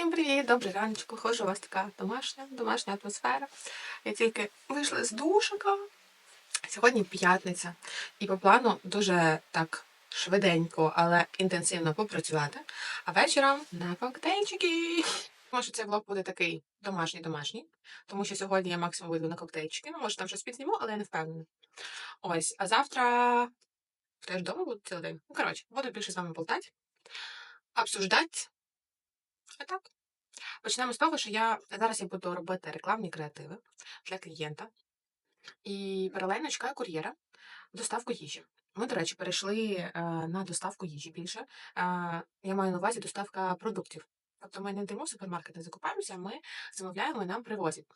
Всім привіт! Добрий раночку. Хожу у вас така домашня, домашня атмосфера. Я тільки вийшла з душика. Сьогодні п'ятниця. І по плану дуже так швиденько, але інтенсивно попрацювати. А вечором на коктейльчики. Що цей влог буде такий домашній-домашній, тому що сьогодні я максимум вийду на коктейльчики. Ну, може, там щось підзніму, але я не впевнена. Ось, а завтра теж вдома буду цілий день. Ну, коротше, буду більше з вами болтати, обсуждати. Так. Почнемо з того, що я зараз я буду робити рекламні креативи для клієнта і паралельно чекаю кур'єра доставку їжі. Ми, до речі, перейшли е, на доставку їжі більше. Е, я маю на увазі доставка продуктів. Тобто ми не йдемо в супермаркет, не закупаємося, ми замовляємо і нам привозять.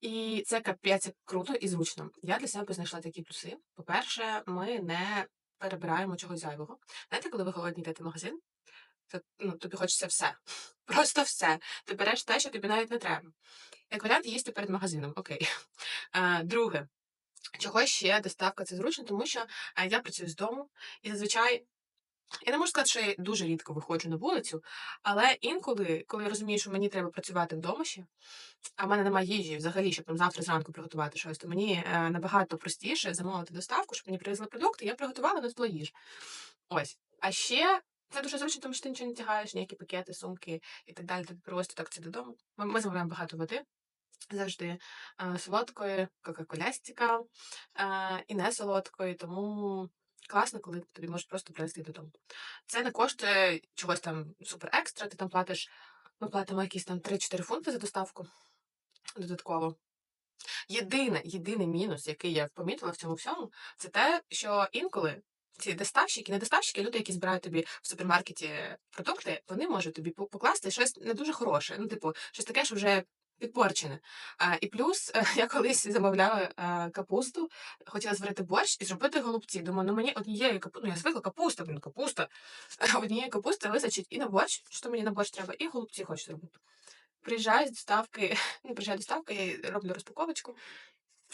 І це капець круто і зручно. Я для себе знайшла такі плюси. По-перше, ми не перебираємо чогось зайвого. Знаєте, коли ви голодні йдете в магазин, то ну, тобі хочеться все. Просто все. Ти береш те, що тобі навіть не треба. Як варіант їсти перед магазином, окей. А, друге, чого ще доставка це зручно, тому що а, я працюю з дому, і зазвичай. Я не можу сказати, що я дуже рідко виходжу на вулицю, але інколи, коли я розумію, що мені треба працювати вдома ще, а в мене немає їжі взагалі, щоб там завтра зранку приготувати щось, то мені е, набагато простіше замовити доставку, щоб мені привезли продукти, я приготувала на їжу. Ось. А ще це дуже зручно, тому що ти нічого не тягаєш, ніякі пакети, сумки і так далі. Ти просто так це додому. Ми, ми замовляємо багато води. Завжди е, солодкої, кока-колястіка е, і не солодкої, тому класно, коли тобі можуть просто принести додому. Це не коштує чогось там супер екстра, ти там платиш, ми платимо якісь там 3-4 фунти за доставку додатково. Єдине, єдиний мінус, який я помітила в цьому всьому, це те, що інколи ці доставщики, не доставщики, люди, які збирають тобі в супермаркеті продукти, вони можуть тобі покласти щось не дуже хороше. Ну, типу, щось таке, що вже підпорчене. І плюс я колись замовляла капусту, хотіла зварити борщ і зробити голубці. Думаю, ну мені однієї капусти, ну я звикла капуста, блін, капуста. Однієї капусти вистачить і на борщ, що мені на борщ треба, і голубці хочу зробити. Приїжджаю з доставки, ну, приїжджаю доставка, я роблю розпаковочку.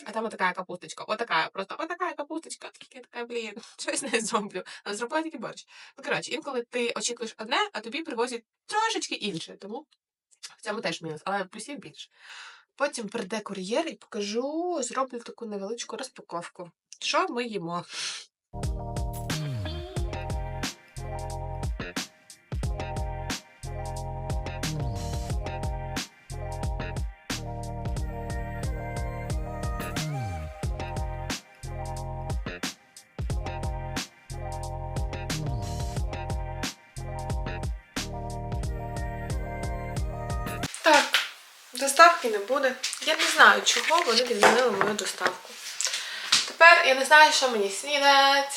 А там отака капусточка, отака, просто отака капусточка, я така, блін, щось не зроблю. Зробила тільки борщ. Ну, коротше, інколи ти очікуєш одне, а тобі привозять трошечки інше. Тому в цьому теж мінус, але плюсів більше. Потім прийде кур'єр і покажу, зроблю таку невеличку розпаковку. Що ми їмо? Доставки не буде. Я не знаю, чого вони відмінили мою доставку. Тепер я не знаю, що мені снідати.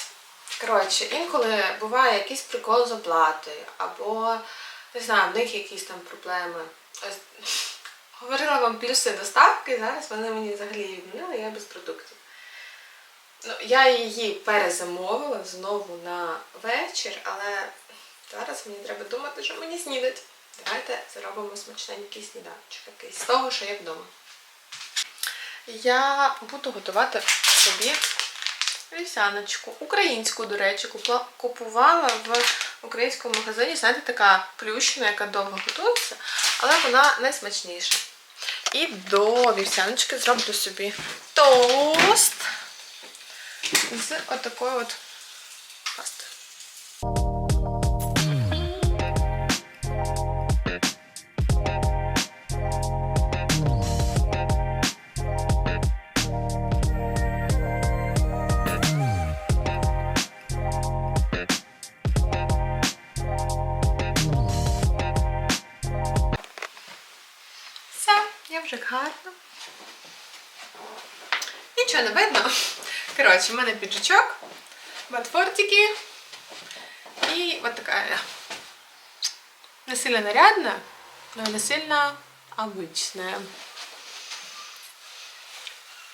Коротше, інколи буває якийсь прикол з оплатою, або не знаю, в них якісь там проблеми. Говорила вам плюси доставки, зараз вони мені взагалі відмінили, я без продуктів. Ну, я її перезамовила знову на вечір, але зараз мені треба думати, що мені снідати. Давайте зробимо смачненький сніданочок якийсь з того, що є вдома. Я буду готувати собі вівсяночку. Українську, до речі, купувала в українському магазині. Знаєте, така плющена, яка довго готується, але вона найсмачніша. І до вівсяночки зроблю собі тост з отакою от вже гарно. Нічого не видно. Коротше, в мене піджачок, ботфортики і от така я. Не сильно нарядна, але не сильно обычная.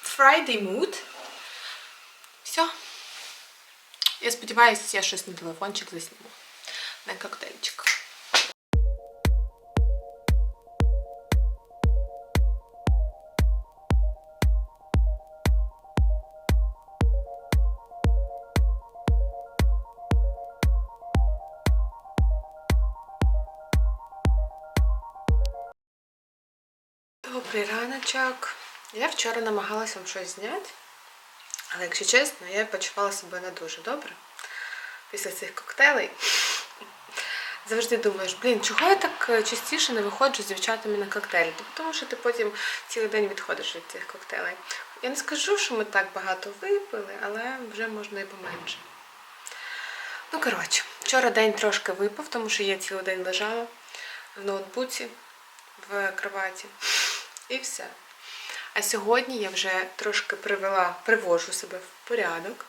Friday mood. Все. Я сподіваюся, я щось на телефончик засніму. На коктейльчик. Добрий. Я вчора намагалася вам щось зняти, але якщо чесно, я почувала себе не дуже добре після цих коктейлей. Завжди думаєш, блін, чого я так е, частіше не виходжу з дівчатами на коктейлі? Тому що ти потім цілий день відходиш від цих коктейлей. Я не скажу, що ми так багато випили, але вже можна і поменше. Ну, коротше, вчора день трошки випав, тому що я цілий день лежала в ноутбуці в кроваті. І все. А сьогодні я вже трошки привела, привожу себе в порядок.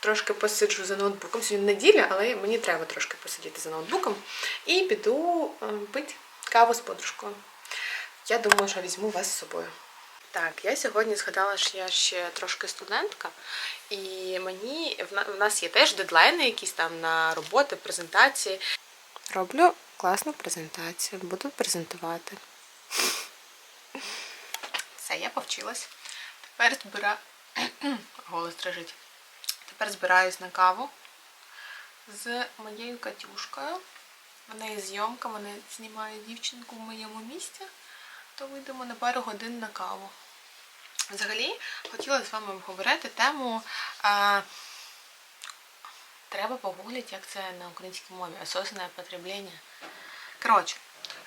Трошки посиджу за ноутбуком. Сьогодні неділя, але мені треба трошки посидіти за ноутбуком. І піду е, пити каву з подружкою. Я думаю, що візьму вас з собою. Так, я сьогодні згадала, що я ще трошки студентка, і мені в нас є теж дедлайни, якісь там на роботи, презентації. Роблю класну презентацію, буду презентувати. Все, я повчилась. Тепер збираю. Голос дрожить. Тепер збираюсь на каву з моєю Катюшкою. В неї зйомка, вона знімає дівчинку в моєму місті, то вийдемо на пару годин на каву. Взагалі, хотіла з вами обговорити тему. А, треба погуглити, як це на українській мові. Осознане потреблення. Коротше,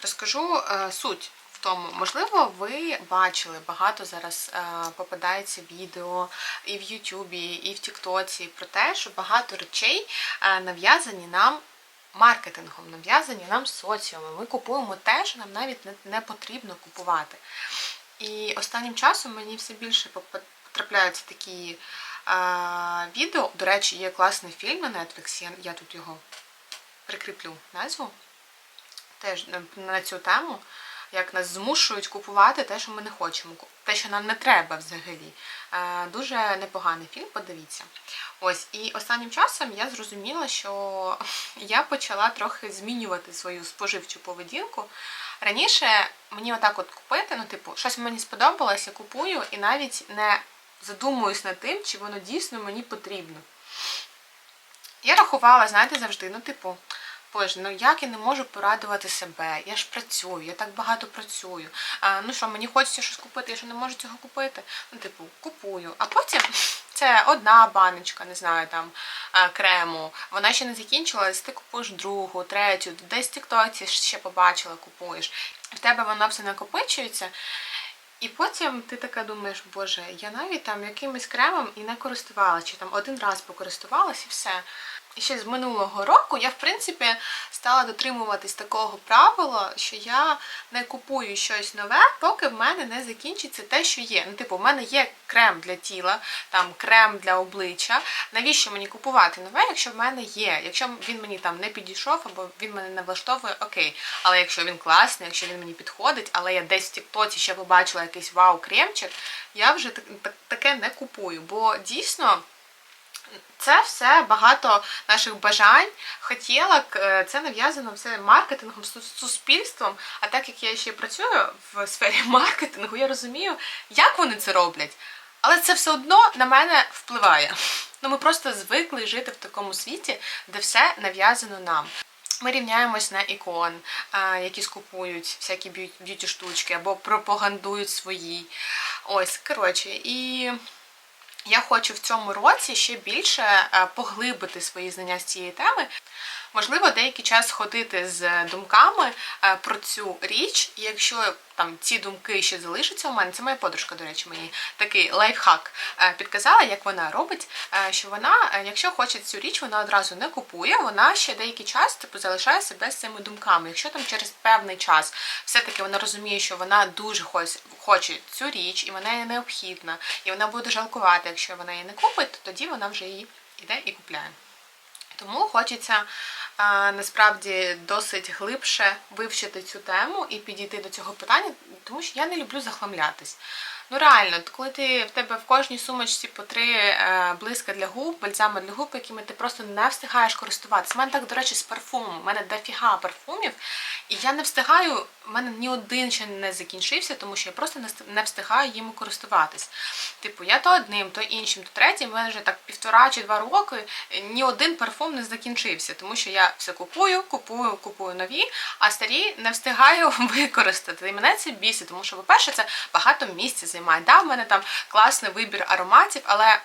розкажу е, суть тому. Можливо, ви бачили багато зараз е, попадається відео і в Ютубі, і в Тіктоці про те, що багато речей е, нав'язані нам маркетингом, нав'язані нам соціумом. Ми купуємо те, що нам навіть не, потрібно купувати. І останнім часом мені все більше потрапляються такі е, відео. До речі, є класний фільм на Netflix, я, тут його прикріплю назву теж на цю тему, як нас змушують купувати те, що ми не хочемо, те, що нам не треба взагалі. Е, Дуже непоганий фільм, подивіться. Ось, і останнім часом я зрозуміла, що я почала трохи змінювати свою споживчу поведінку. Раніше мені отак от купити, ну, типу, щось мені сподобалось, я купую і навіть не задумуюсь над тим, чи воно дійсно мені потрібно. Я рахувала, знаєте, завжди, ну, типу, Боже, ну як я не можу порадувати себе? Я ж працюю, я так багато працюю. А, ну що, мені хочеться щось купити, я що не можу цього купити. Ну, типу, купую. А потім це одна баночка, не знаю, там крему. Вона ще не закінчилась, ти купуєш другу, третю, десь в тіктоці ще побачила, купуєш. В тебе воно все накопичується. І потім ти така думаєш, боже, я навіть там якимось кремом і не користувалася, чи там один раз покористувалась і все. Ще з минулого року я, в принципі, стала дотримуватись такого правила, що я не купую щось нове, поки в мене не закінчиться те, що є. Ну, типу, в мене є крем для тіла, там крем для обличчя. Навіщо мені купувати нове, якщо в мене є? Якщо він мені там не підійшов або він мене не влаштовує, окей. Але якщо він класний, якщо він мені підходить, але я десь в тіктоці ще побачила якийсь вау-кремчик, я вже так- так- таке не купую. Бо дійсно. Це все багато наших бажань, хотілок, е, це нав'язано все маркетингом, суспільством. А так як я ще працюю в сфері маркетингу, я розумію, як вони це роблять. Але це все одно на мене впливає. Ну ми просто звикли жити в такому світі, де все нав'язано нам. Ми рівняємось на ікон, які скупують всякі б'юті штучки або пропагандують свої. Ось, коротше, і я хочу в цьому році ще більше е, поглибити свої знання з цієї теми. Можливо, деякий час ходити з думками е, про цю річ, і якщо там ці думки ще залишаться у мене, це моя подружка, до речі, мені такий лайфхак е, підказала, як вона робить, е, що вона, е, якщо хоче цю річ, вона одразу не купує, вона ще деякий час типу залишає себе з цими думками. Якщо там через певний час все-таки вона розуміє, що вона дуже хоче, цю річ, і вона є необхідна, і вона буде жалкувати, якщо вона її не купить, то тоді вона вже її іде і купляє. Тому хочеться насправді досить глибше вивчити цю тему і підійти до цього питання, тому що я не люблю захламлятись. Ну реально, коли ти в тебе в кожній сумочці по три е, блиска для губ, бальзами для губ, якими ти просто не встигаєш користуватися. У мене так, до речі, з парфумом. У мене дофіга парфумів, і я не встигаю. У мене ні один ще не закінчився, тому що я просто не встигаю їм користуватись. Типу, я то одним, то іншим, то третім. У мене вже так півтора чи два роки е, ні один парфум не закінчився, тому що я все купую, купую, купую нові, а старі не встигаю використати. І мене це бісить, тому що, по-перше, це багато місця займає. Да, в мене там класний вибір ароматів, але.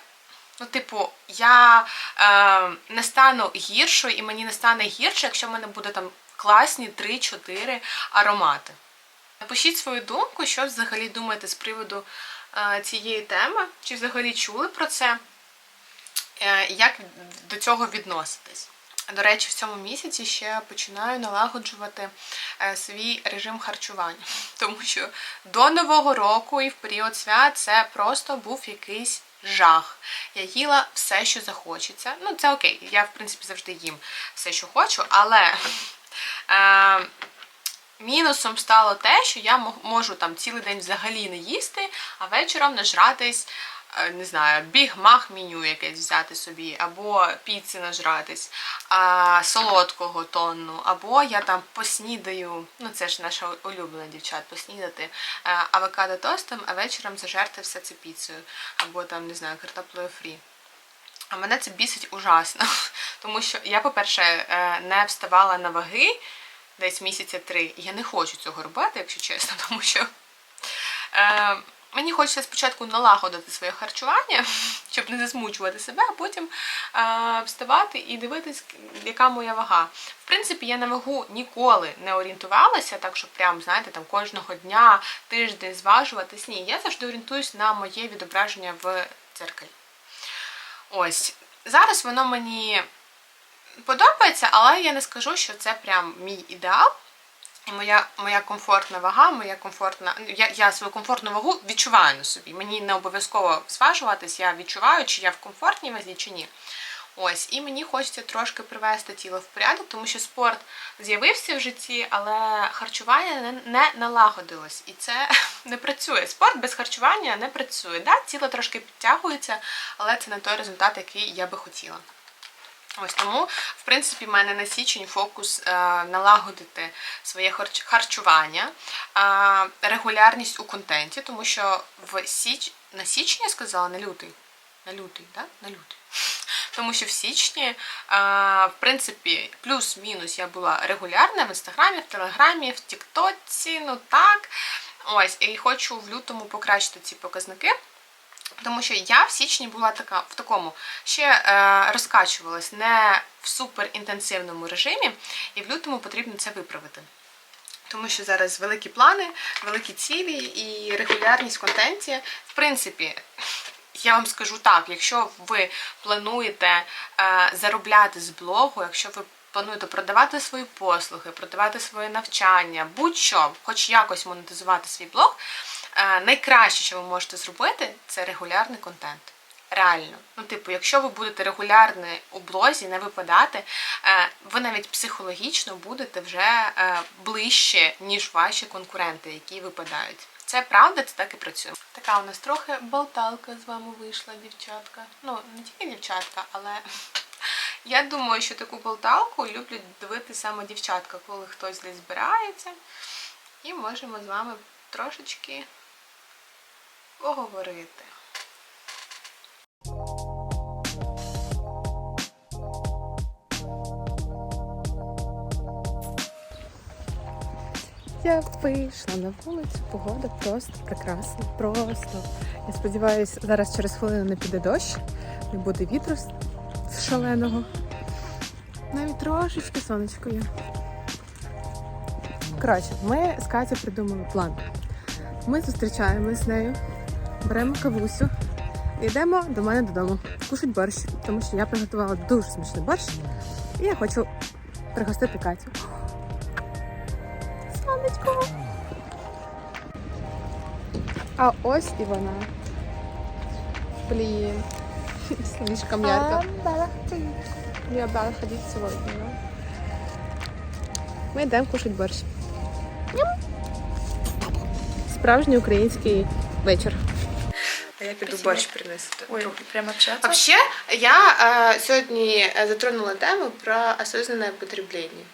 Ну, типу, я е, не стану гіршою, і мені не стане гірше, якщо в мене буде там класні 3-4 аромати. Напишіть свою думку, що взагалі думаєте з приводу е, цієї теми, чи взагалі чули про це, е, як до цього відноситись. До речі, в цьому місяці ще починаю налагоджувати е, свій режим харчування, тому що до Нового року і в період свят це просто був якийсь жах. Я їла все, що захочеться. Ну, це окей, я в принципі завжди їм все, що хочу, але. Е, Мінусом стало те, що я можу там цілий день взагалі не їсти, а вечором нажратись, не знаю, біг-мах меню якесь взяти собі, або піци нажратись, а, солодкого тонну, або я там поснідаю, ну це ж наша улюблена дівчат, поснідати е, авокадо тостом, а вечором зажерти все це піцею, або там, не знаю, картоплею фрі. А мене це бісить ужасно, тому що я, по-перше, е, не вставала на ваги десь місяця три. Я не хочу цього робити, якщо чесно, тому що е, мені хочеться спочатку налагодити своє харчування, щоб не засмучувати себе, а потім е, вставати і дивитись, яка моя вага. В принципі, я на вагу ніколи не орієнтувалася, так що прям, знаєте, там кожного дня, тиждень зважуватись. Ні, я завжди орієнтуюсь на моє відображення в дзеркалі. Ось. Зараз воно мені подобається, але я не скажу, що це прям мій ідеал. Моя, моя комфортна вага, моя комфортна. Я, я свою комфортну вагу відчуваю на собі. Мені не обов'язково зважуватись, я відчуваю, чи я в комфортній вазі, чи ні. Ось, і мені хочеться трошки привести тіло в порядок, тому що спорт з'явився в житті, але харчування не налагодилось. І це не працює. Спорт без харчування не працює. Да? Тіло трошки підтягується, але це не той результат, який я би хотіла. Ось тому, в принципі, в мене на січень фокус е, налагодити своє харчування, регулярність у контенті, тому що в січ... на січні я сказала, на лютий. На лютий, да? На лютий. Тому що в січні, в принципі, плюс-мінус я була регулярна в інстаграмі, в телеграмі, в Тіктоці, ну так. Ось, і хочу в лютому покращити ці показники. Тому що я в січні була така в такому ще е, розкачувалась не в суперінтенсивному режимі, і в лютому потрібно це виправити. Тому що зараз великі плани, великі цілі і регулярність контенті. В принципі, я вам скажу так: якщо ви плануєте е, заробляти з блогу, якщо ви плануєте продавати свої послуги, продавати своє навчання, будь-що, хоч якось монетизувати свій блог, найкраще, що ви можете зробити, це регулярний контент. Реально, ну типу, якщо ви будете регулярно у блозі, не випадати, е, ви навіть психологічно будете вже е, ближче, ніж ваші конкуренти, які випадають. Це правда, це так і працює. Така у нас трохи болталка з вами вийшла, дівчатка. Ну, не тільки дівчатка, але я думаю, що таку болталку люблять дивитися саме дівчатка, коли хтось десь збирається. І можемо з вами трошечки поговорити. Я вийшла на вулицю, погода просто прекрасна. Просто. Я сподіваюся, зараз через хвилину не піде дощ, не буде вітру шаленого. Навіть трошечки сонечко є. Коротше, ми з Катю придумали план. Ми зустрічаємось з нею, беремо кавусю і йдемо до мене додому. Кушать борщ, тому що я приготувала дуже смачний борщ. І я хочу пригостити Катю. Сонечко. А ось і вона. Блін. Слишком ярко. Я бала ходити сьогодні. ну. Ми йдемо кушати борщ. Справжній український вечір. Я піду Спасибо. борщ принесу. Ой, прямо общаться? Вообще, я е, сьогодні е, затронула тему про осознанне потреблення.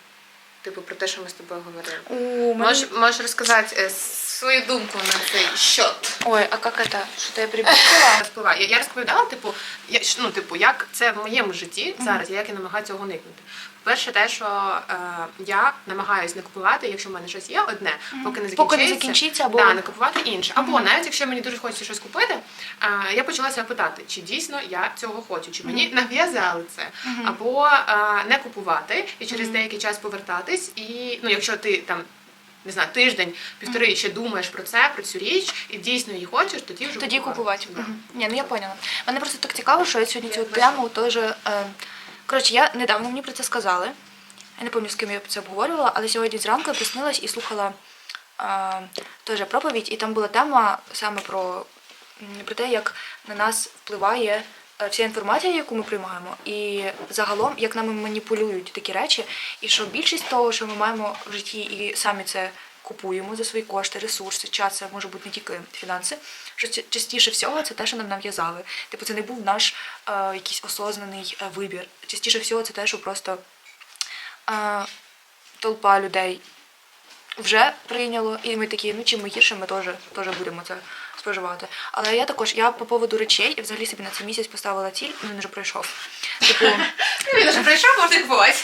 Типу про те, що ми з тобою говорили. У, мене- Можеш, можеш розказати е, свою думку на цей счет? Ой, а как это? Что-то я перепутала? Впливає. Я, я розповідала, типу, я, ну, типу, як це в моєму житті зараз, як я намагаюся цього уникнути. Перше, те, що е, я намагаюся не купувати, якщо в мене щось є одне, поки не закінчиться, Поки не закінчиться, або- да, не купувати інше. Або навіть якщо мені дуже хочеться щось купити, е, я почала себе питати, чи дійсно я цього хочу, чи мені нав'язали це, або е, не купувати і через деякий час повертатись. І ну, якщо ти там. Не знаю, тиждень, півтори ще думаєш про це, про цю річ, і дійсно її хочеш, тоді вже Тоді купувати. Да. Мгм. Ні, ну я поняла. Мене просто так цікаво, що я сьогодні цю тему теж. Е... Коротше, я недавно мені про це сказали. Я не пам'ятаю, з ким я це обговорювала, але сьогодні зранку я приснилась і слухала е... теж проповідь, і там була тема саме про, м, про те, як на нас впливає вся інформація, яку ми приймаємо, і загалом, як нами маніпулюють такі речі, і що більшість того, що ми маємо в житті, і самі це купуємо за свої кошти, ресурси, час, це може бути не тільки фінанси. Що частіше всього це те, що нам нав'язали. Типу, це не був наш е, якийсь осознаний е, вибір. Частіше всього це те, що просто е, толпа людей вже прийняло, і ми такі, ну чим ми гірше, ми теж будемо це споживати. Але я також, я по поводу речей, і взагалі собі на цей місяць поставила ціль, ну він вже пройшов. Типу, Він вже прийшов, можна купувати.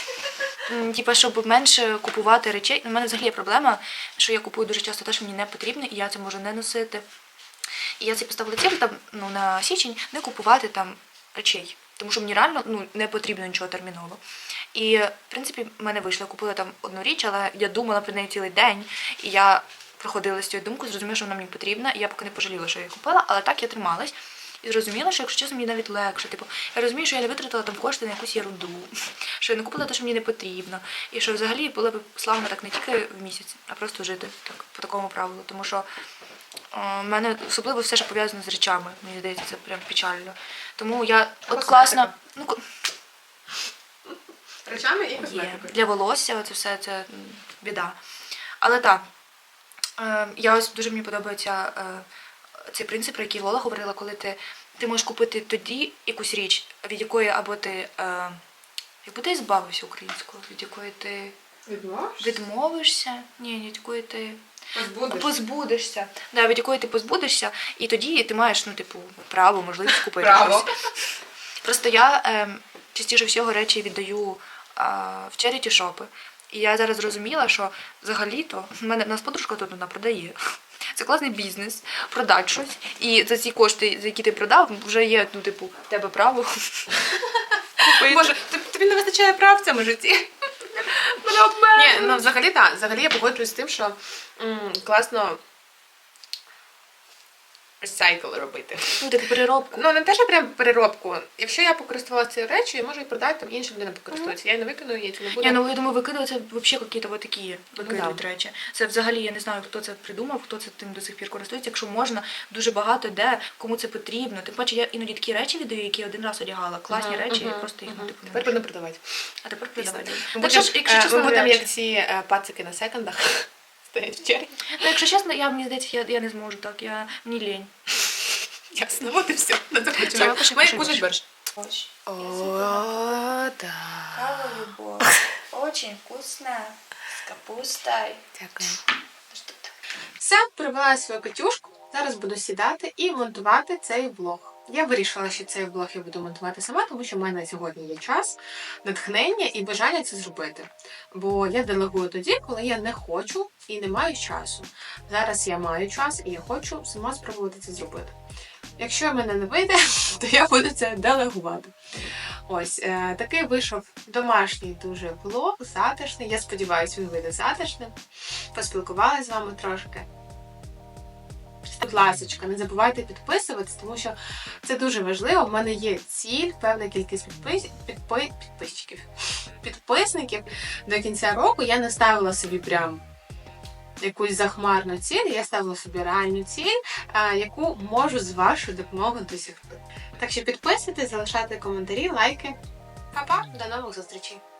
Типа, щоб менше купувати речей. У мене взагалі є проблема, що я купую дуже часто те, що мені не потрібно, і я це можу не носити. І я це поставила ціль там, ну, на січень не купувати там речей. Тому що мені реально ну, не потрібно нічого терміново. І, в принципі, в мене вийшло, я купила там одну річ, але я думала про неї цілий день. І я проходила з цією думкою, зрозуміла, що вона мені потрібна, і я поки не пожаліла, що я її купила, але так я трималась. І зрозуміла, що якщо чесно, мені навіть легше. Типу, я розумію, що я не витратила там кошти на якусь ерунду, що я не купила те, що мені не потрібно. І що взагалі було б славно так не тільки в місяць, а просто жити так, по такому правилу. Тому що е, в мене особливо все, що пов'язано з речами, мені здається, це прям печально. Тому я от класно. Ну, Речами і Є. Для волосся це все це біда. Але так, я ось дуже мені подобається е, цей принцип, про який Лола говорила, коли ти, ти можеш купити тоді якусь річ, від якої або ти. Е, якби ти збавився українською, від якої ти Відмовиш? відмовишся, ні, від якої ти Позбудеш. позбудешся. Да, від якої ти позбудешся, і тоді ти маєш, ну, типу, право, можливість купити Право. Просто я ем, частіше всього речі віддаю в черіті шопи. І я зараз зрозуміла, що взагалі-то в мене в нас подружка тут вона продає. Це класний бізнес, продати щось. І за ці кошти, за які ти продав, вже є, ну, типу, в тебе право. Боже, тобі не вистачає прав в цьому житті. Мене обмежують. Ні, ну взагалі так. Взагалі я погоджуюсь з тим, що класно ресайкл робити. Ну, типу, переробку. Ну не те, що прям переробку. Якщо я покористувалася цією речі, я можу її продати там іншим людям покористуються. Я її не викину, її це не буде. Я, ну, я думаю, викидувати це взагалі якісь вот такі викидують да. речі. Це взагалі я не знаю, хто це придумав, хто це тим до сих пір користується. Якщо можна, дуже багато де, кому це потрібно. Тим паче я іноді такі речі віддаю, які я один раз одягала. Класні Мгм, речі, я просто їх ну, типу, Тепер будемо продавати. А тепер продавати. Так що ж, якщо е, чесно, ми будемо як ці е, пацики на секондах. Стоять в черзі. Ну, якщо чесно, я мені здається, я, я не зможу так. Я мені лінь. Ясно, от і все. Давай, захочу. пиши, Ми пиши, кушать пиши. борщ. О, да. Кава любов. Очень вкусная. С капустой. Дякую. Все, привела свою Катюшку. Зараз буду сідати і монтувати цей влог. Я вирішила, що цей влог я буду монтувати сама, тому що в мене сьогодні є час, натхнення і бажання це зробити. Бо я делегую тоді, коли я не хочу і не маю часу. Зараз я маю час і я хочу сама спробувати це зробити. Якщо мене не вийде, то я буду це делегувати. Ось е, такий вийшов домашній дуже влог, затишний. Я сподіваюся, він вийде затишним. Поспілкувалася з вами трошки. Будь ласка, не забувайте підписуватись, тому що це дуже важливо. В мене є ціль, певна кількість підпис... підпи... підписчиків, підписників до кінця року. Я не ставила собі прям якусь захмарну ціль, я ставила собі реальну ціль, яку можу з вашою допомогою досягти. Так що підписуйтесь, залишайте коментарі, лайки. Па-па, до нових зустрічей!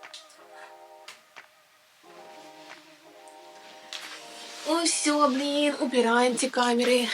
Ось блін, убираємо ці камери.